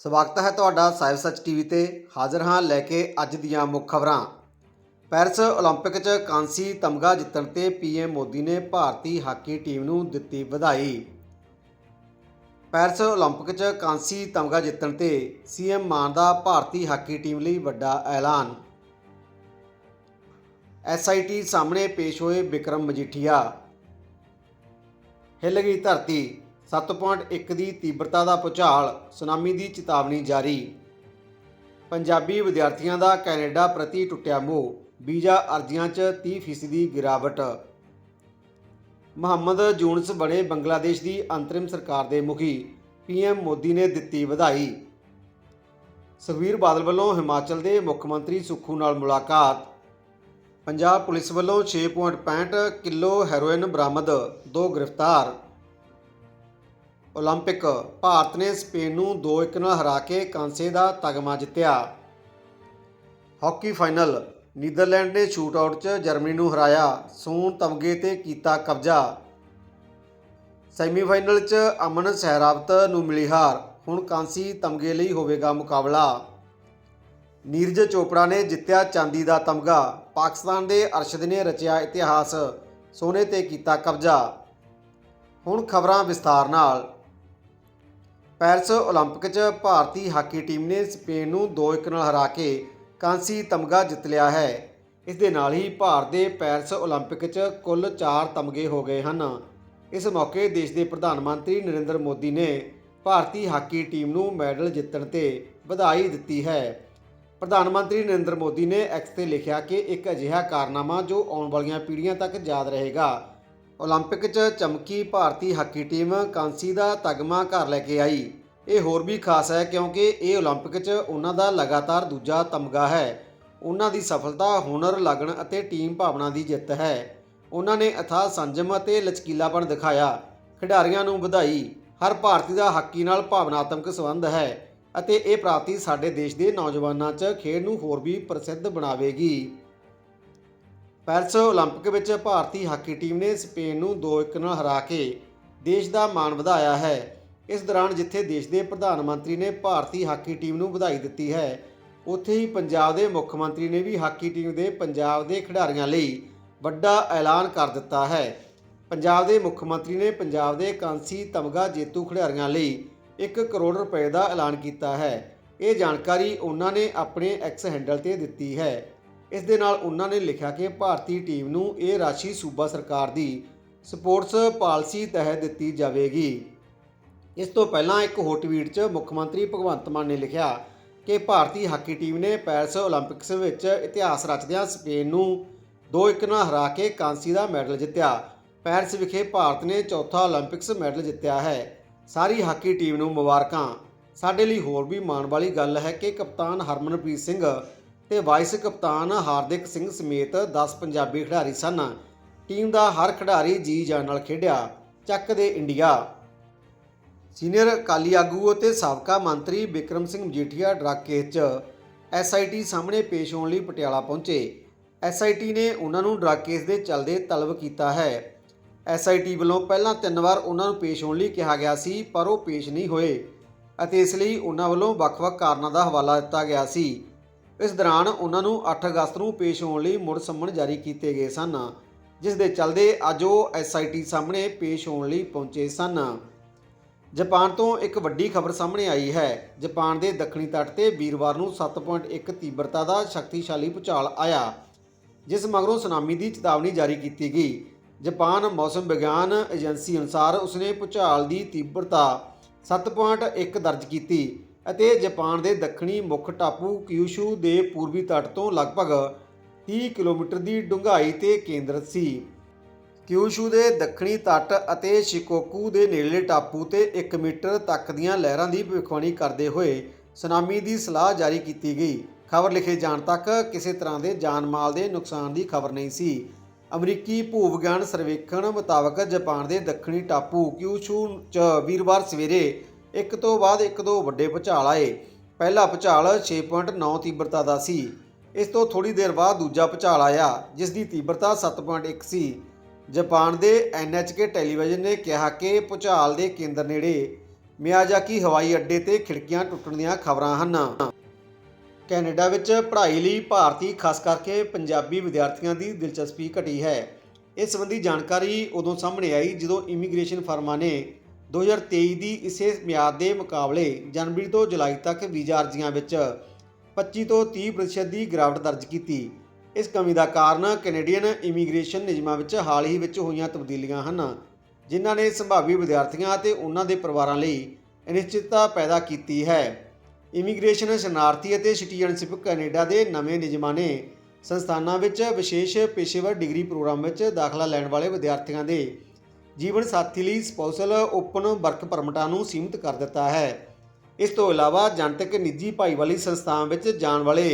ਸਵਾਗਤ ਹੈ ਤੁਹਾਡਾ ਸਾਹਿਬ ਸੱਚ ਟੀਵੀ ਤੇ ਹਾਜ਼ਰ ਹਾਂ ਲੈ ਕੇ ਅੱਜ ਦੀਆਂ ਮੁੱਖ ਖਬਰਾਂ ਪੈਰਿਸ 올림픽 'ਚ ਕਾਂਸੀ ਤਮਗਾ ਜਿੱਤਣ ਤੇ ਪੀਐਮ ਮੋਦੀ ਨੇ ਭਾਰਤੀ ਹਾਕੀ ਟੀਮ ਨੂੰ ਦਿੱਤੀ ਵਧਾਈ ਪੈਰਿਸ 올림픽 'ਚ ਕਾਂਸੀ ਤਮਗਾ ਜਿੱਤਣ ਤੇ ਸੀਐਮ ਮਾਨ ਦਾ ਭਾਰਤੀ ਹਾਕੀ ਟੀਮ ਲਈ ਵੱਡਾ ਐਲਾਨ ਐਸਆਈਟੀ ਸਾਹਮਣੇ ਪੇਸ਼ ਹੋਏ ਵਿਕਰਮ ਮਜੀਠੀਆ ਹਿੱਲ ਗਈ ਧਰਤੀ 7.1 ਦੀ ਤੀਬਰਤਾ ਦਾ ਭੁਚਾਲ ਸੁਨਾਮੀ ਦੀ ਚੇਤਾਵਨੀ ਜਾਰੀ। ਪੰਜਾਬੀ ਵਿਦਿਆਰਥੀਆਂ ਦਾ ਕੈਨੇਡਾ ਪ੍ਰਤੀ ਟੁੱਟਿਆ ਮੋਹ, ਵੀਜ਼ਾ ਅਰਜ਼ੀਆਂ 'ਚ 30% ਦੀ ਗਿਰਾਵਟ। ਮੁਹੰਮਦ ਜੂਨਸ ਬਣੇ ਬੰਗਲਾਦੇਸ਼ ਦੀ ਅੰਤਰਿਮ ਸਰਕਾਰ ਦੇ ਮੁਖੀ ਪੀਐਮ ਮੋਦੀ ਨੇ ਦਿੱਤੀ ਵਧਾਈ। ਸੁਖਬੀਰ ਬਾਦਲ ਵੱਲੋਂ ਹਿਮਾਚਲ ਦੇ ਮੁੱਖ ਮੰਤਰੀ ਸੁੱਖੂ ਨਾਲ ਮੁਲਾਕਾਤ। ਪੰਜਾਬ ਪੁਲਿਸ ਵੱਲੋਂ 6.65 ਕਿਲੋ ਹੈਰੋਇਨ ਬਰਾਮਦ, ਦੋ ਗ੍ਰਿਫਤਾਰ। ਓਲੰਪਿਕ ਭਾਰਤ ਨੇ ਸਪੇਨ ਨੂੰ 2-1 ਨਾਲ ਹਰਾ ਕੇ ਕਾਂਸੇ ਦਾ ਤਗਮਾ ਜਿੱਤਿਆ। ਹਾਕੀ ਫਾਈਨਲ, ਨੀਦਰਲੈਂਡ ਨੇ ਸ਼ੂਟ ਆਊਟ 'ਚ ਜਰਮਨੀ ਨੂੰ ਹਰਾਇਆ। ਸੂਨ ਤਮਗੇ ਤੇ ਕੀਤਾ ਕਬਜ਼ਾ। ਸੈਮੀਫਾਈਨਲ 'ਚ ਅਮਨ ਸਹਿਰਾਵਤ ਨੂੰ ਮਿਲੀ ਹਾਰ। ਹੁਣ ਕਾਂਸੀ ਤਮਗੇ ਲਈ ਹੋਵੇਗਾ ਮੁਕਾਬਲਾ। ਨੀਰਜ ਚੋਪੜਾ ਨੇ ਜਿੱਤਿਆ ਚਾਂਦੀ ਦਾ ਤਮਗਾ। ਪਾਕਿਸਤਾਨ ਦੇ ਅਰਸ਼ਦ ਨੇ ਰਚਿਆ ਇਤਿਹਾਸ। ਸੋਨੇ ਤੇ ਕੀਤਾ ਕਬਜ਼ਾ। ਹੁਣ ਖਬਰਾਂ ਵਿਸਤਾਰ ਨਾਲ। ਪੈਰਿਸ 올림픽 'ਚ ਭਾਰਤੀ ਹਾਕੀ ਟੀਮ ਨੇ ਸਪੇਨ ਨੂੰ 2-1 ਨਾਲ ਹਰਾ ਕੇ ਕਾਂਸੀ ਤਮਗਾ ਜਿੱਤ ਲਿਆ ਹੈ ਇਸ ਦੇ ਨਾਲ ਹੀ ਭਾਰਤ ਦੇ ਪੈਰਿਸ 올림픽 'ਚ ਕੁੱਲ 4 ਤਮਗੇ ਹੋ ਗਏ ਹਨ ਇਸ ਮੌਕੇ ਦੇਸ਼ ਦੇ ਪ੍ਰਧਾਨ ਮੰਤਰੀ ਨਰਿੰਦਰ ਮੋਦੀ ਨੇ ਭਾਰਤੀ ਹਾਕੀ ਟੀਮ ਨੂੰ ਮੈਡਲ ਜਿੱਤਣ ਤੇ ਵਧਾਈ ਦਿੱਤੀ ਹੈ ਪ੍ਰਧਾਨ ਮੰਤਰੀ ਨਰਿੰਦਰ ਮੋਦੀ ਨੇ ਐਕਸ ਤੇ ਲਿਖਿਆ ਕਿ ਇੱਕ ਅਜਿਹਾ ਕਾਰਨਾਮਾ ਜੋ ਆਉਣ ਵਾਲੀਆਂ ਪੀੜ੍ਹੀਆਂ ਤੱਕ ਯਾਦ ਰਹੇਗਾ ਓਲੰਪਿਕ 'ਚ ਚਮਕੀ ਭਾਰਤੀ ਹਾਕੀ ਟੀਮ ਕਾਂਸੀ ਦਾ ਤਗਮਾ ਘਰ ਲੈ ਕੇ ਆਈ ਇਹ ਹੋਰ ਵੀ ਖਾਸ ਹੈ ਕਿਉਂਕਿ ਇਹ ਓਲੰਪਿਕ 'ਚ ਉਹਨਾਂ ਦਾ ਲਗਾਤਾਰ ਦੂਜਾ ਤਮਗਾ ਹੈ ਉਹਨਾਂ ਦੀ ਸਫਲਤਾ ਹੁਨਰ ਲਗਨ ਅਤੇ ਟੀਮ ਭਾਵਨਾ ਦੀ ਜਿੱਤ ਹੈ ਉਹਨਾਂ ਨੇ ਅਥਾ ਸੰਜਮ ਅਤੇ ਲਚਕੀਲਾਪਣ ਦਿਖਾਇਆ ਖਿਡਾਰੀਆਂ ਨੂੰ ਵਧਾਈ ਹਰ ਭਾਰਤੀ ਦਾ ਹਾਕੀ ਨਾਲ ਭਾਵਨਾਤਮਕ ਸੰਬੰਧ ਹੈ ਅਤੇ ਇਹ ਪ੍ਰਾਪਤੀ ਸਾਡੇ ਦੇਸ਼ ਦੇ ਨੌਜਵਾਨਾਂ 'ਚ ਖੇਡ ਨੂੰ ਹੋਰ ਵੀ ਪ੍ਰਸਿੱਧ ਬਣਾਵੇਗੀ ਪੈਰਿਸ 올림픽 ਵਿੱਚ ਭਾਰਤੀ ਹਾਕੀ ਟੀਮ ਨੇ ਸਪੇਨ ਨੂੰ 2-1 ਨਾਲ ਹਰਾ ਕੇ ਦੇਸ਼ ਦਾ ਮਾਣ ਵਧਾਇਆ ਹੈ ਇਸ ਦੌਰਾਨ ਜਿੱਥੇ ਦੇਸ਼ ਦੇ ਪ੍ਰਧਾਨ ਮੰਤਰੀ ਨੇ ਭਾਰਤੀ ਹਾਕੀ ਟੀਮ ਨੂੰ ਵਧਾਈ ਦਿੱਤੀ ਹੈ ਉੱਥੇ ਹੀ ਪੰਜਾਬ ਦੇ ਮੁੱਖ ਮੰਤਰੀ ਨੇ ਵੀ ਹਾਕੀ ਟੀਮ ਦੇ ਪੰਜਾਬ ਦੇ ਖਿਡਾਰੀਆਂ ਲਈ ਵੱਡਾ ਐਲਾਨ ਕਰ ਦਿੱਤਾ ਹੈ ਪੰਜਾਬ ਦੇ ਮੁੱਖ ਮੰਤਰੀ ਨੇ ਪੰਜਾਬ ਦੇ ਕਾਂਸੀ ਤਮਗਾ ਜੇਤੂ ਖਿਡਾਰੀਆਂ ਲਈ 1 ਕਰੋੜ ਰੁਪਏ ਦਾ ਐਲਾਨ ਕੀਤਾ ਹੈ ਇਹ ਜਾਣਕਾਰੀ ਉਹਨਾਂ ਨੇ ਆਪਣੇ ਐਕਸ ਹੈਂਡਲ ਤੇ ਦਿੱਤੀ ਹੈ ਇਸ ਦੇ ਨਾਲ ਉਹਨਾਂ ਨੇ ਲਿਖਿਆ ਕਿ ਭਾਰਤੀ ਟੀਮ ਨੂੰ ਇਹ ਰਾਸ਼ੀ ਸੂਬਾ ਸਰਕਾਰ ਦੀ ਸਪੋਰਟਸ ਪਾਲਿਸੀ ਤਹਿਤ ਦਿੱਤੀ ਜਾਵੇਗੀ। ਇਸ ਤੋਂ ਪਹਿਲਾਂ ਇੱਕ ਹੋਰ ਟਵੀਟ 'ਚ ਮੁੱਖ ਮੰਤਰੀ ਭਗਵੰਤ ਮਾਨ ਨੇ ਲਿਖਿਆ ਕਿ ਭਾਰਤੀ ਹਾਕੀ ਟੀਮ ਨੇ ਪੈਰਿਸ 올림픽ਸ ਵਿੱਚ ਇਤਿਹਾਸ ਰਚਦਿਆਂ ਸਪੇਨ ਨੂੰ 2-1 ਨਾਲ ਹਰਾ ਕੇ ਕਾਂਸੀ ਦਾ ਮੈਡਲ ਜਿੱਤਿਆ। ਪੈਰਿਸ ਵਿਖੇ ਭਾਰਤ ਨੇ ਚੌਥਾ 올림픽ਸ ਮੈਡਲ ਜਿੱਤਿਆ ਹੈ। ਸਾਰੀ ਹਾਕੀ ਟੀਮ ਨੂੰ ਮੁਬਾਰਕਾਂ। ਸਾਡੇ ਲਈ ਹੋਰ ਵੀ ਮਾਣ ਵਾਲੀ ਗੱਲ ਹੈ ਕਿ ਕਪਤਾਨ ਹਰਮਨਪ੍ਰੀਤ ਸਿੰਘ ਤੇ ਵਾਈਸ ਕਪਤਾਨ ਹਾਰਦਿਕ ਸਿੰਘ ਸਮੇਤ 10 ਪੰਜਾਬੀ ਖਿਡਾਰੀ ਸਨ। ਟੀਮ ਦਾ ਹਰ ਖਿਡਾਰੀ ਜੀ ਜਾਨ ਨਾਲ ਖੇਡਿਆ। ਚੱਕ ਦੇ ਇੰਡੀਆ। ਸੀਨੀਅਰ ਅਕਾਲੀ ਆਗੂ ਅਤੇ ਸਾਬਕਾ ਮੰਤਰੀ ਵਿਕਰਮ ਸਿੰਘ ਮਜੀਠੀਆ ਡਰੱਗ ਕੇਸ 'ਚ ਐਸਆਈਟੀ ਸਾਹਮਣੇ ਪੇਸ਼ ਹੋਣ ਲਈ ਪਟਿਆਲਾ ਪਹੁੰਚੇ। ਐਸਆਈਟੀ ਨੇ ਉਹਨਾਂ ਨੂੰ ਡਰੱਗ ਕੇਸ ਦੇ ਚੱਲਦੇ ਤਲਬ ਕੀਤਾ ਹੈ। ਐਸਆਈਟੀ ਵੱਲੋਂ ਪਹਿਲਾਂ ਤਿੰਨ ਵਾਰ ਉਹਨਾਂ ਨੂੰ ਪੇਸ਼ ਹੋਣ ਲਈ ਕਿਹਾ ਗਿਆ ਸੀ, ਪਰ ਉਹ ਪੇਸ਼ ਨਹੀਂ ਹੋਏ ਅਤੇ ਇਸ ਲਈ ਉਹਨਾਂ ਵੱਲੋਂ ਵੱਖ-ਵੱਖ ਕਾਰਨਾਂ ਦਾ ਹਵਾਲਾ ਦਿੱਤਾ ਗਿਆ ਸੀ। ਇਸ ਦੌਰਾਨ ਉਹਨਾਂ ਨੂੰ 8 ਅਗਸਤ ਨੂੰ ਪੇਸ਼ ਹੋਣ ਲਈ ਮੁੜ ਸੰਮਣ ਜਾਰੀ ਕੀਤੇ ਗਏ ਸਨ, ਜਿਸ ਦੇ ਚੱਲਦੇ ਅੱਜ ਉਹ ਐਸਆਈਟੀ ਸਾਹਮਣੇ ਪੇਸ਼ ਹੋਣ ਲਈ ਪਹੁੰਚੇ ਸਨ। ਜਾਪਾਨ ਤੋਂ ਇੱਕ ਵੱਡੀ ਖਬਰ ਸਾਹਮਣੇ ਆਈ ਹੈ। ਜਾਪਾਨ ਦੇ ਦੱਖਣੀ ਤੱਟ ਤੇ ਵੀਰਵਾਰ ਨੂੰ 7.1 ਤੀਬਰਤਾ ਦਾ ਸ਼ਕਤੀਸ਼ਾਲੀ ਭੂਚਾਲ ਆਇਆ, ਜਿਸ ਮਗਰੋਂ ਸੁਨਾਮੀ ਦੀ ਚੇਤਾਵਨੀ ਜਾਰੀ ਕੀਤੀ ਗਈ। ਜਾਪਾਨ ਮੌਸਮ ਵਿਗਿਆਨ ਏਜੰਸੀ ਅਨੁਸਾਰ ਉਸਨੇ ਭੂਚਾਲ ਦੀ ਤੀਬਰਤਾ 7.1 ਦਰਜ ਕੀਤੀ। ਅਤੇ ਜਾਪਾਨ ਦੇ ਦੱਖਣੀ ਮੁੱਖ ਟਾਪੂ ਕਿਊਸ਼ੂ ਦੇ ਪੂਰਬੀ ਤੱਟ ਤੋਂ ਲਗਭਗ 30 ਕਿਲੋਮੀਟਰ ਦੀ ਡੂੰਘਾਈ ਤੇ ਕੇਂਦਰਿਤ ਸੀ। ਕਿਊਸ਼ੂ ਦੇ ਦੱਖਣੀ ਤੱਟ ਅਤੇ ਸ਼ਿਕੋਕੂ ਦੇ ਨੇੜਲੇ ਟਾਪੂ ਤੇ 1 ਮੀਟਰ ਤੱਕ ਦੀਆਂ ਲਹਿਰਾਂ ਦੀ ਭਵਿੱਖਬਾਣੀ ਕਰਦੇ ਹੋਏ ਸੁਨਾਮੀ ਦੀ ਸਲਾਹ ਜਾਰੀ ਕੀਤੀ ਗਈ। ਖਬਰ ਲਿਖੇ ਜਾਣ ਤੱਕ ਕਿਸੇ ਤਰ੍ਹਾਂ ਦੇ ਜਾਨ ਮਾਲ ਦੇ ਨੁਕਸਾਨ ਦੀ ਖਬਰ ਨਹੀਂ ਸੀ। ਅਮਰੀਕੀ ਭੂ ਵਿਗਿਆਨ ਸਰਵੇਖਣ ਮੁਤਾਬਕ ਜਾਪਾਨ ਦੇ ਦੱਖਣੀ ਟਾਪੂ ਕਿਊਸ਼ੂ 'ਚ ਵੀਰਵਾਰ ਸਵੇਰੇ ਇੱਕ ਤੋਂ ਬਾਅਦ ਇੱਕ ਦੋ ਵੱਡੇ ਭੂਚਾਲ ਆਏ। ਪਹਿਲਾ ਭੂਚਾਲ 6.9 ਤੀਬਰਤਾ ਦਾ ਸੀ। ਇਸ ਤੋਂ ਥੋੜੀ ਦੇਰ ਬਾਅਦ ਦੂਜਾ ਭੂਚਾਲ ਆਇਆ, ਜਿਸ ਦੀ ਤੀਬਰਤਾ 7.1 ਸੀ। ਜਾਪਾਨ ਦੇ NHK ਟੈਲੀਵਿਜ਼ਨ ਨੇ ਕਿਹਾ ਕਿ ਭੂਚਾਲ ਦੇ ਕੇਂਦਰ ਨੇੜੇ ਮਿਆਜ਼ਾਕੀ ਹਵਾਈ ਅੱਡੇ ਤੇ ਖਿੜਕੀਆਂ ਟੁੱਟਣ ਦੀਆਂ ਖਬਰਾਂ ਹਨ। ਕੈਨੇਡਾ ਵਿੱਚ ਪੜ੍ਹਾਈ ਲਈ ਭਾਰਤੀ, ਖਾਸ ਕਰਕੇ ਪੰਜਾਬੀ ਵਿਦਿਆਰਥੀਆਂ ਦੀ ਦਿਲਚਸਪੀ ਘਟੀ ਹੈ। ਇਸ ਸੰਬੰਧੀ ਜਾਣਕਾਰੀ ਉਦੋਂ ਸਾਹਮਣੇ ਆਈ ਜਦੋਂ ਇਮੀਗ੍ਰੇਸ਼ਨ ਫਰਮਾਂ ਨੇ 2023 ਦੀ ਇਸੇ ਮਿਆਦ ਦੇ ਮੁਕਾਬਲੇ ਜਨਵਰੀ ਤੋਂ ਜੁਲਾਈ ਤੱਕ ਵੀਜ਼ਾ ਅਰਜ਼ੀਆਂ ਵਿੱਚ 25 ਤੋਂ 30% ਪ੍ਰਤੀਸ਼ਤ ਦੀ ਗਿਰਾਵਟ ਦਰਜ ਕੀਤੀ। ਇਸ ਕਮੀ ਦਾ ਕਾਰਨ ਕੈਨੇਡੀਅਨ ਇਮੀਗ੍ਰੇਸ਼ਨ ਨਿਯਮਾਂ ਵਿੱਚ ਹਾਲ ਹੀ ਵਿੱਚ ਹੋਈਆਂ ਤਬਦੀਲੀਆਂ ਹਨ, ਜਿਨ੍ਹਾਂ ਨੇ ਸੰਭਾਵੀ ਵਿਦਿਆਰਥੀਆਂ ਅਤੇ ਉਹਨਾਂ ਦੇ ਪਰਿਵਾਰਾਂ ਲਈ ਅਨਿਸ਼ਚਿਤਤਾ ਪੈਦਾ ਕੀਤੀ ਹੈ। ਇਮੀਗ੍ਰੇਸ਼ਨ ਸ਼ਰਨਾਰਥੀ ਅਤੇ ਸਿਟੀਜ਼ਨਸ਼ਿਪ ਕੈਨੇਡਾ ਦੇ ਨਵੇਂ ਨਿਯਮਾਂ ਨੇ ਸੰਸਥਾਨਾਂ ਵਿੱਚ ਵਿਸ਼ੇਸ਼ ਪੇਸ਼ੇਵਰ ਡਿਗਰੀ ਪ੍ਰੋਗਰਾਮ ਵਿੱਚ ਦਾਖਲਾ ਲੈਣ ਵਾਲੇ ਵਿਦਿਆਰਥੀਆਂ ਦੇ ਜੀਵਨ ਸਾਥੀ ਲਈ ਸਪਾਊਸਲ ਓਪਨ ਵਰਕ ਪਰਮਿਟਾਂ ਨੂੰ ਸੀਮਿਤ ਕਰ ਦਿੱਤਾ ਹੈ। ਇਸ ਤੋਂ ਇਲਾਵਾ ਜਨਤਕ ਨਿੱਜੀ ਭਾਈਵਾਲੀ ਸੰਸਥਾਵਾਂ ਵਿੱਚ ਜਾਣ ਵਾਲੇ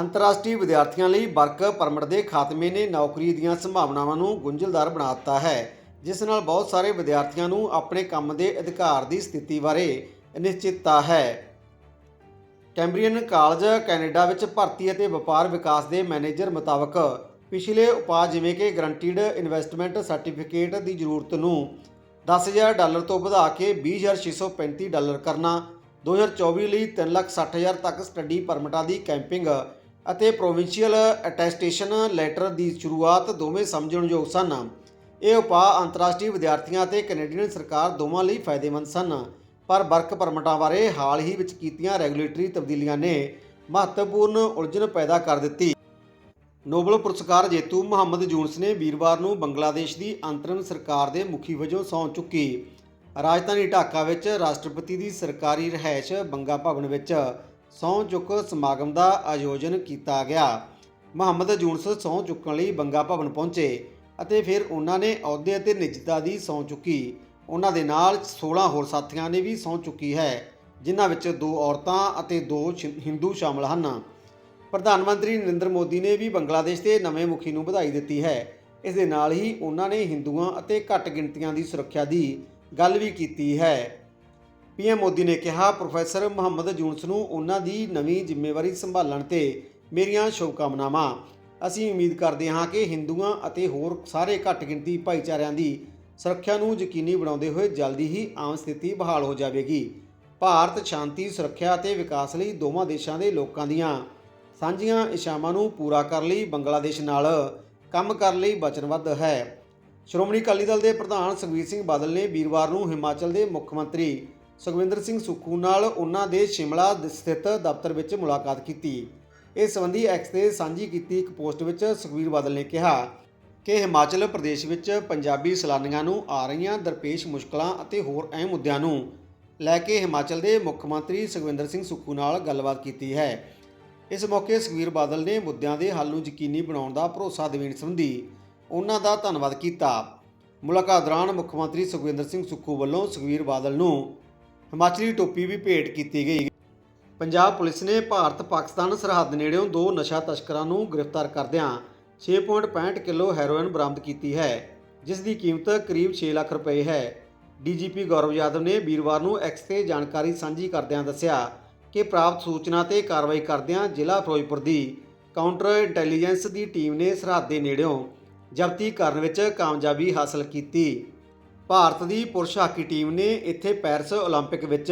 ਅੰਤਰਰਾਸ਼ਟਰੀ ਵਿਦਿਆਰਥੀਆਂ ਲਈ ਵਰਕ ਪਰਮਿਟ ਦੇ ਖਾਤਮੇ ਨੇ ਨੌਕਰੀ ਦੀਆਂ ਸੰਭਾਵਨਾਵਾਂ ਨੂੰ ਗੁੰਝਲਦਾਰ ਬਣਾ ਦਿੱਤਾ ਹੈ, ਜਿਸ ਨਾਲ ਬਹੁਤ ਸਾਰੇ ਵਿਦਿਆਰਥੀਆਂ ਨੂੰ ਆਪਣੇ ਕੰਮ ਦੇ ਅਧਿਕਾਰ ਦੀ ਸਥਿਤੀ ਬਾਰੇ ਅਨਿਸ਼ਚਿਤਤਾ ਹੈ। ਕੈਂਬਰੀਅਨ ਕਾਲਜ ਕੈਨੇਡਾ ਵਿੱਚ ਭਰਤੀ ਅਤੇ ਵਪਾਰ ਵਿਕਾਸ ਦੇ ਮੈਨੇਜਰ ਮੁਤਾਬਕ ਪਿਛਲੇ ਉਪਾਅ ਜਿਵੇਂ ਕਿ ਗਰੰਟੀਡ ਇਨਵੈਸਟਮੈਂਟ ਸਰਟੀਫਿਕੇਟ ਦੀ ਜ਼ਰੂਰਤ ਨੂੰ 10000 ਡਾਲਰ ਤੋਂ ਵਧਾ ਕੇ 20635 ਡਾਲਰ ਕਰਨਾ 2024 ਲਈ 360000 ਤੱਕ ਸਟੱਡੀ ਪਰਮਿਟਾਂ ਦੀ ਕੈਂਪਿੰਗ ਅਤੇ ਪ੍ਰੋਵਿੰਸ਼ੀਅਲ ਅਟੈਸਟੇਸ਼ਨ ਲੈਟਰ ਦੀ ਸ਼ੁਰੂਆਤ ਦੋਵੇਂ ਸਮਝਣਯੋਗ ਸਨ। ਇਹ ਉਪਾਅ ਅੰਤਰਰਾਸ਼ਟਰੀ ਵਿਦਿਆਰਥੀਆਂ ਅਤੇ ਕੈਨੇਡੀਅਨ ਸਰਕਾਰ ਦੋਵਾਂ ਲਈ ਫਾਇਦੇਮੰਦ ਸਨ, ਪਰ ਵਰਕ ਪਰਮਿਟਾਂ ਬਾਰੇ ਹਾਲ ਹੀ ਵਿੱਚ ਕੀਤੀਆਂ ਰੈਗੂਲੇਟਰੀ ਤਬਦੀਲੀਆਂ ਨੇ ਮਹੱਤਵਪੂਰਨ ਉਲਝਣ ਪੈਦਾ ਕਰ ਦਿੱਤੀ। ਨੋਬਲ ਪੁਰਸਕਾਰ ਜੇਤੂ ਮੁਹੰਮਦ ਯੂਨਸ ਨੇ ਵੀਰਵਾਰ ਨੂੰ ਬੰਗਲਾਦੇਸ਼ ਦੀ ਅੰਤਰਿਮ ਸਰਕਾਰ ਦੇ ਮੁਖੀ ਵਜੋਂ ਸਹੁੰ ਚੁੱਕੀ। ਰਾਜਧਾਨੀ ਢਾਕਾ ਵਿੱਚ ਰਾਸ਼ਟਰਪਤੀ ਦੀ ਸਰਕਾਰੀ ਰਿਹਾਇਸ਼ ਬੰਗਾ ਭਵਨ ਵਿੱਚ ਸਹੁੰ ਚੁੱਕ ਸਮਾਗਮ ਦਾ ਆਯੋਜਨ ਕੀਤਾ ਗਿਆ। ਮੁਹੰਮਦ ਯੂਨਸ ਸਹੁੰ ਚੁੱਕਣ ਲਈ ਬੰਗਾ ਭਵਨ ਪਹੁੰਚੇ ਅਤੇ ਫਿਰ ਉਹਨਾਂ ਨੇ ਅਹੁਦੇ ਅਤੇ ਨਿੱਜਤਾ ਦੀ ਸਹੁੰ ਚੁੱਕੀ। ਉਹਨਾਂ ਦੇ ਨਾਲ 16 ਹੋਰ ਸਾਥੀਆਂ ਨੇ ਵੀ ਸਹੁੰ ਚੁੱਕੀ ਹੈ, ਜਿਨ੍ਹਾਂ ਵਿੱਚ ਦੋ ਔਰਤਾਂ ਅਤੇ ਦੋ ਸ਼ਿ- ਹਿੰਦੂ ਸ਼ਾਮਲ ਹਨ। ਪ੍ਰਧਾਨ ਮੰਤਰੀ ਨਰਿੰਦਰ ਮੋਦੀ ਨੇ ਵੀ ਬੰਗਲਾਦੇਸ਼ ਦੇ ਨਵੇਂ ਮੁਖੀ ਨੂੰ ਵਧਾਈ ਦਿੱਤੀ ਹੈ। ਇਸ ਦੇ ਨਾਲ ਹੀ ਉਹਨਾਂ ਨੇ ਹਿੰਦੂਆਂ ਅਤੇ ਘੱਟ ਗਿਣਤੀਆਂ ਦੀ ਸੁਰੱਖਿਆ ਦੀ ਗੱਲ ਵੀ ਕੀਤੀ ਹੈ। ਪੀਐਮ ਮੋਦੀ ਨੇ ਕਿਹਾ, ਪ੍ਰੋਫੈਸਰ ਮੁਹੰਮਦ ਜੂਨਸ ਨੂੰ ਉਹਨਾਂ ਦੀ ਨਵੀਂ ਜ਼ਿੰਮੇਵਾਰੀ ਸੰਭਾਲਣ ਤੇ ਮੇਰੀਆਂ ਸ਼ੁਭਕਾਮਨਾਵਾਂ। ਅਸੀਂ ਉਮੀਦ ਕਰਦੇ ਹਾਂ ਕਿ ਹਿੰਦੂਆਂ ਅਤੇ ਹੋਰ ਸਾਰੇ ਘੱਟ ਗਿਣਤੀ ਭਾਈਚਾਰਿਆਂ ਦੀ ਸੁਰੱਖਿਆ ਨੂੰ ਯਕੀਨੀ ਬਣਾਉਂਦੇ ਹੋਏ ਜਲਦੀ ਹੀ ਆਮ ਸਥਿਤੀ ਬਹਾਲ ਹੋ ਜਾਵੇਗੀ। ਭਾਰਤ ਸ਼ਾਂਤੀ, ਸੁਰੱਖਿਆ ਅਤੇ ਵਿਕਾਸ ਲਈ ਦੋਵਾਂ ਦੇਸ਼ਾਂ ਦੇ ਲੋਕਾਂ ਦੀਆਂ ਸਾਂਝੀਆਂ ਇਛਾਵਾਂ ਨੂੰ ਪੂਰਾ ਕਰਨ ਲਈ, ਬੰਗਲਾਦੇਸ਼ ਨਾਲ ਕੰਮ ਕਰਨ ਲਈ, ਵਚਨਬੱਧ ਹੈ। ਸ਼੍ਰੋਮਣੀ ਅਕਾਲੀ ਦਲ ਦੇ ਪ੍ਰਧਾਨ ਸੁਖਬੀਰ ਸਿੰਘ ਬਾਦਲ ਨੇ ਵੀਰਵਾਰ ਨੂੰ ਹਿਮਾਚਲ ਦੇ ਮੁੱਖ ਮੰਤਰੀ ਸੁਖਵਿੰਦਰ ਸਿੰਘ ਸੁੱਖੂ ਨਾਲ ਉਹਨਾਂ ਦੇ ਸ਼ਿਮਲਾ ਸਥਿਤ ਦਫ਼ਤਰ ਵਿੱਚ ਮੁਲਾਕਾਤ ਕੀਤੀ। ਇਸ ਸੰਬੰਧੀ ਐਕਸ ਤੇ ਸਾਂਝੀ ਕੀਤੀ ਇੱਕ ਪੋਸਟ ਵਿੱਚ ਸੁਖਬੀਰ ਬਾਦਲ ਨੇ ਕਿਹਾ ਕਿ ਹਿਮਾਚਲ ਪ੍ਰਦੇਸ਼ ਵਿੱਚ ਪੰਜਾਬੀ ਸੈਲਾਨੀਆਂ ਨੂੰ ਆ ਰਹੀਆਂ ਦਰਪੇਸ਼ ਮੁਸ਼ਕਲਾਂ ਅਤੇ ਹੋਰ ਅਹਿਮ ਮੁੱਦਿਆਂ ਨੂੰ ਲੈ ਕੇ ਹਿਮਾਚਲ ਦੇ ਮੁੱਖ ਮੰਤਰੀ ਸੁਖਵਿੰਦਰ ਸਿੰਘ ਸੁੱਖੂ ਨਾਲ ਗੱਲਬਾਤ ਕੀਤੀ ਹੈ। ਇਸ ਮੌਕੇ ਸੁਖਬੀਰ ਬਾਦਲ ਨੇ ਮੁੱਦਿਆਂ ਦੇ ਹੱਲ ਨੂੰ ਯਕੀਨੀ ਬਣਾਉਣ ਦਾ ਭਰੋਸਾ ਦੇਣ ਸੰਬੰਧੀ ਉਹਨਾਂ ਦਾ ਧੰਨਵਾਦ ਕੀਤਾ। ਮੁਲਾਕਾਤ ਦੌਰਾਨ ਮੁੱਖ ਮੰਤਰੀ ਸੁਖਵਿੰਦਰ ਸਿੰਘ ਸੁੱਖੂ ਵੱਲੋਂ ਸੁਖਬੀਰ ਬਾਦਲ ਨੂੰ ਹਿਮਾਚਲੀ ਟੋਪੀ ਵੀ ਭੇਟ ਕੀਤੀ ਗਈ। ਪੰਜਾਬ ਪੁਲਿਸ ਨੇ ਭਾਰਤ ਪਾਕਿਸਤਾਨ ਸਰਹੱਦ ਨੇੜਿਓਂ ਦੋ ਨਸ਼ਾ ਤਸਕਰਾਂ ਨੂੰ ਗ੍ਰਿਫਤਾਰ ਕਰਦਿਆਂ 6.65 ਕਿਲੋ ਹੈਰੋਇਨ ਬਰਾਮਦ ਕੀਤੀ ਹੈ, ਜਿਸ ਦੀ ਕੀਮਤ ਕਰੀਬ 6 ਲੱਖ ਰੁਪਏ ਹੈ। ਡੀਜੀਪੀ ਗੌਰਵ ਯਾਦਵ ਨੇ ਵੀਰਵਾਰ ਨੂੰ ਐਕਸ ਤੇ ਜਾਣਕਾਰੀ ਸਾਂਝੀ ਕਰਦਿਆਂ ਦੱਸਿਆ ਕਿ ਪ੍ਰਾਪਤ ਸੂਚਨਾ ਤੇ ਕਾਰਵਾਈ ਕਰਦਿਆਂ ਜ਼ਿਲ੍ਹਾ ਫਿਰੋਜ਼ਪੁਰ ਦੀ ਕਾਊਂਟਰ ਇੰਟੈਲੀਜੈਂਸ ਦੀ ਟੀਮ ਨੇ ਸਰਹੱਦ ਦੇ ਨੇੜਿਓਂ ਜ਼ਬਤੀ ਕਰਨ ਵਿੱਚ ਕਾਮਯਾਬੀ ਹਾਸਲ ਕੀਤੀ ਭਾਰਤ ਦੀ ਪੁਰਸ਼ ਹਾਕੀ ਟੀਮ ਨੇ ਇੱਥੇ ਪੈਰਿਸ 올림픽 ਵਿੱਚ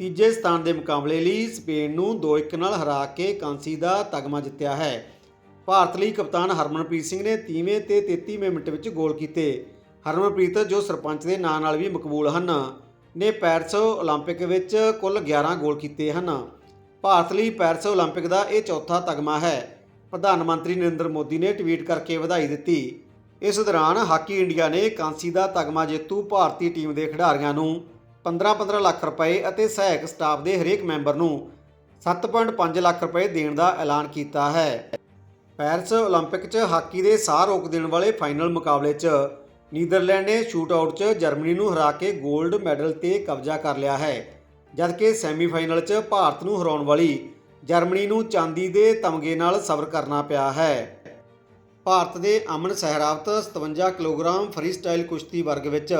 ਤੀਜੇ ਸਥਾਨ ਦੇ ਮੁਕਾਬਲੇ ਲਈ ਸਪੇਨ ਨੂੰ 2-1 ਨਾਲ ਹਰਾ ਕੇ ਕਾਂਸੀ ਦਾ ਤਗਮਾ ਜਿੱਤਿਆ ਹੈ ਭਾਰਤ ਲਈ ਕਪਤਾਨ ਹਰਮਨਪ੍ਰੀਤ ਸਿੰਘ ਨੇ 30ਵੇਂ ਤੇ 33ਵੇਂ ਮਿੰਟ ਵਿੱਚ ਗੋਲ ਕੀਤੇ ਹਰਮਨਪ੍ਰੀਤ ਜੋ ਸਰਪੰਚ ਦੇ ਨਾਂ ਨਾਲ ਵੀ ਮਕਬੂਲ ਹਨ ਨੇ ਪੈਰਿਸ 올림픽 ਵਿੱਚ ਕੁੱਲ 11 ਗੋਲ ਕੀਤੇ ਹਨ ਭਾਰਤ ਲਈ ਪੈਰਿਸ 올림픽 ਦਾ ਇਹ ਚੌਥਾ ਤਗਮਾ ਹੈ ਪ੍ਰਧਾਨ ਮੰਤਰੀ ਨਰਿੰਦਰ ਮੋਦੀ ਨੇ ਟਵੀਟ ਕਰਕੇ ਵਧਾਈ ਦਿੱਤੀ ਇਸ ਦੌਰਾਨ ਹਾਕੀ ਇੰਡੀਆ ਨੇ ਕਾਂਸੀ ਦਾ ਤਗਮਾ ਜੇਤੂ ਭਾਰਤੀ ਟੀਮ ਦੇ ਖਿਡਾਰੀਆਂ ਨੂੰ 15-15 ਲੱਖ ਰੁਪਏ ਅਤੇ ਸਹਾਇਕ ਸਟਾਫ ਦੇ ਹਰੇਕ ਮੈਂਬਰ ਨੂੰ 7.5 ਲੱਖ ਰੁਪਏ ਦੇਣ ਦਾ ਐਲਾਨ ਕੀਤਾ ਹੈ ਪੈਰਿਸ 올림픽 'ਚ ਹਾਕੀ ਦੇ ਸਾਹ ਰੋਕ ਦੇਣ ਵਾਲੇ ਫਾਈਨਲ ਮੁਕਾਬਲੇ 'ਚ ਨੀਦਰਲੈਂਡ ਨੇ ਸ਼ੂਟਆਊਟ 'ਚ ਜਰਮਨੀ ਨੂੰ ਹਰਾ ਕੇ 골ਡ ਮੈਡਲ ਤੇ ਕਬਜ਼ਾ ਕਰ ਲਿਆ ਹੈ, ਜਦਕਿ ਸੈਮੀਫਾਈਨਲ 'ਚ ਭਾਰਤ ਨੂੰ ਹਰਾਉਣ ਵਾਲੀ ਜਰਮਨੀ ਨੂੰ ਚਾਂਦੀ ਦੇ ਤਮਗੇ ਨਾਲ ਸਬਰ ਕਰਨਾ ਪਿਆ ਹੈ। ਭਾਰਤ ਦੇ Aman Sehrawat 57 kilogram free style ਕੁਸ਼ਤੀ ਵਰਗ ਵਿੱਚ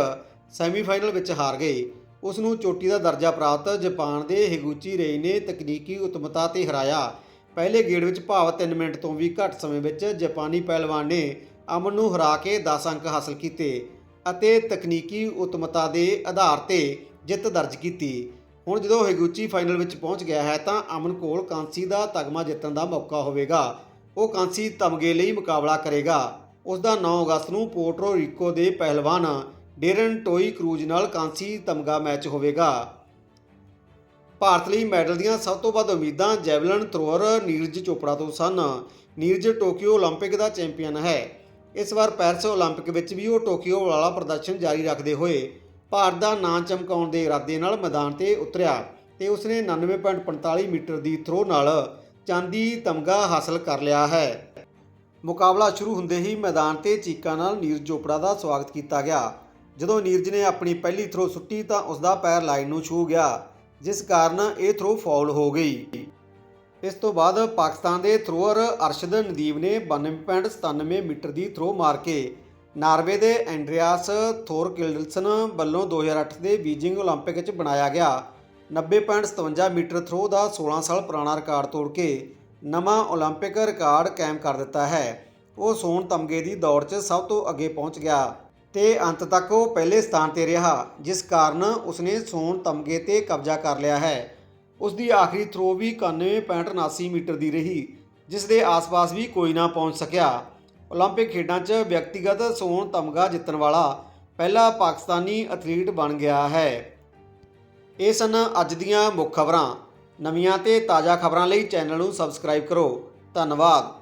ਸੈਮੀਫਾਈਨਲ ਵਿੱਚ ਹਾਰ ਗਏ। ਉਸ ਨੂੰ ਚੋਟੀ ਦਾ ਦਰਜਾ ਪ੍ਰਾਪਤ ਜਾਪਾਨ ਦੇ ਹਿਗੂਚੀ ਰੇਈ ਨੇ ਤਕਨੀਕੀ ਉਤਮਤਾ ਤੇ ਹਰਾਇਆ। ਪਹਿਲੇ ਗੇੜ ਵਿੱਚ ਭਾਵ 3 ਮਿੰਟ ਤੋਂ ਵੀ ਘੱਟ ਸਮੇਂ ਵਿੱਚ ਜਾਪਾਨੀ ਪਹਿਲਵਾਨ ਨੇ ਅਮਨ ਨੂੰ ਹਰਾ ਕੇ 10 ਅੰਕ ਹਾਸਲ ਕੀਤੇ ਅਤੇ ਤਕਨੀਕੀ ਉਤਮਤਾ ਦੇ ਆਧਾਰ ਤੇ ਜਿੱਤ ਦਰਜ ਕੀਤੀ ਹੁਣ ਜਦੋਂ ਹਿਗੂਚੀ ਫਾਈਨਲ ਵਿੱਚ ਪਹੁੰਚ ਗਿਆ ਹੈ ਤਾਂ ਅਮਨ ਕੋਲ ਕਾਂਸੀ ਦਾ ਤਗਮਾ ਜਿੱਤਣ ਦਾ ਮੌਕਾ ਹੋਵੇਗਾ ਉਹ ਕਾਂਸੀ ਤਮਗੇ ਲਈ ਮੁਕਾਬਲਾ ਕਰੇਗਾ ਉਸ ਦਾ 9 ਅਗਸਤ ਨੂੰ ਪੋਰਟੋ ਰੀਕੋ ਦੇ ਪਹਿਲਵਾਨ ਡੇਰਨ ਟੋਈ ਕਰੂਜ਼ ਨਾਲ ਕਾਂਸੀ ਤਮਗਾ ਮੈਚ ਹੋਵੇਗਾ ਭਾਰਤ ਲਈ ਮੈਡਲ ਦੀਆਂ ਸਭ ਤੋਂ ਵੱਧ ਉਮੀਦਾਂ ਜੈਵਲਨ ਥਰੋਅਰ ਨੀਰਜ ਚੋਪੜਾ ਤੋਂ ਸਨ ਨੀਰਜ ਟੋਕੀਓ 올림픽 ਦਾ ਚੈਂਪੀਅਨ ਹੈ ਇਸ ਵਾਰ ਪੈਰਿਸ 올림픽 ਵਿੱਚ ਵੀ ਉਹ ਟੋਕੀਓ ਵਾਲਾ ਪ੍ਰਦਰਸ਼ਨ ਜਾਰੀ ਰੱਖਦੇ ਹੋਏ ਭਾਰਤ ਦਾ ਨਾਂ ਚਮਕਾਉਣ ਦੇ ਇਰਾਦੇ ਨਾਲ ਮੈਦਾਨ ਤੇ ਉਤਰਿਆ ਤੇ ਉਸਨੇ 99.45 ਮੀਟਰ ਦੀ ਥਰੋ ਨਾਲ ਚਾਂਦੀ ਤਮਗਾ ਹਾਸਲ ਕਰ ਲਿਆ ਹੈ ਮੁਕਾਬਲਾ ਸ਼ੁਰੂ ਹੁੰਦੇ ਹੀ ਮੈਦਾਨ ਤੇ ਚੀਕਾਂ ਨਾਲ ਨੀਰਜ ਚੋਪੜਾ ਦਾ ਸਵਾਗਤ ਕੀਤਾ ਗਿਆ ਜਦੋਂ ਨੀਰਜ ਨੇ ਆਪਣੀ ਪਹਿਲੀ ਥਰੋ ਸੁੱਟੀ ਤਾਂ ਉਸ ਦਾ ਪੈਰ ਲਾਈਨ ਨੂੰ ਛੂ ਗਿਆ ਜਿਸ ਕਾਰਨ ਇਹ ਥਰੋ ਫਾਉਲ ਹੋ ਗਈ ਇਸ ਤੋਂ ਬਾਅਦ ਪਾਕਿਸਤਾਨ ਦੇ ਥਰੋਅਰ ਅਰਸ਼ਦ ਨਦੀਬ ਨੇ 92.97 ਮੀਟਰ ਦੀ ਥਰੋ ਮਾਰ ਕੇ ਨਾਰਵੇ ਦੇ ਐਂਡਰੀਆਸ ਥੋਰਕਿਲਡਸਨ ਵੱਲੋਂ 2008 ਦੇ ਬੀਜਿੰਗ 올림픽 ਵਿੱਚ ਬਣਾਇਆ ਗਿਆ 90.57 ਮੀਟਰ ਥਰੋ ਦਾ 16 ਸਾਲ ਪੁਰਾਣਾ ਰਿਕਾਰਡ ਤੋੜ ਕੇ ਨਵਾਂ 올림픽 ਰਿਕਾਰਡ ਕਾਇਮ ਕਰ ਦਿੱਤਾ ਹੈ ਉਹ ਸੋਨ ਤਮਗੇ ਦੀ ਦੌੜ 'ਚ ਸਭ ਤੋਂ ਅੱਗੇ ਪਹੁੰਚ ਗਿਆ ਤੇ ਅੰਤ ਤੱਕ ਉਹ ਪਹਿਲੇ ਸਥਾਨ ਤੇ ਰਿਹਾ ਜਿਸ ਕਾਰਨ ਉਸਨੇ ਸੋਨ ਤਮਗੇ ਤੇ ਕਬਜ਼ਾ ਕਰ ਲਿਆ ਹੈ ਉਸ ਦੀ ਆਖਰੀ ਥਰੋ ਵੀ 91.79 ਮੀਟਰ ਦੀ ਰਹੀ ਜਿਸ ਦੇ ਆਸ-ਪਾਸ ਵੀ ਕੋਈ ਨਾ ਪਹੁੰਚ ਸਕਿਆ 올림픽 ਖੇਡਾਂ 'ਚ ਵਿਅਕਤੀਗਤ ਸੋਨ ਤਮਗਾ ਜਿੱਤਣ ਵਾਲਾ ਪਹਿਲਾ ਪਾਕਿਸਤਾਨੀ ਐਥਲੀਟ ਬਣ ਗਿਆ ਹੈ ਇਹ ਸਨ ਅੱਜ ਦੀਆਂ ਮੁੱਖ ਖਬਰਾਂ ਨਵੀਆਂ ਤੇ ਤਾਜ਼ਾ ਖਬਰਾਂ ਲਈ ਚੈਨਲ ਨੂੰ ਸਬਸਕ੍ਰਾਈਬ ਕਰੋ ਧੰਨਵਾਦ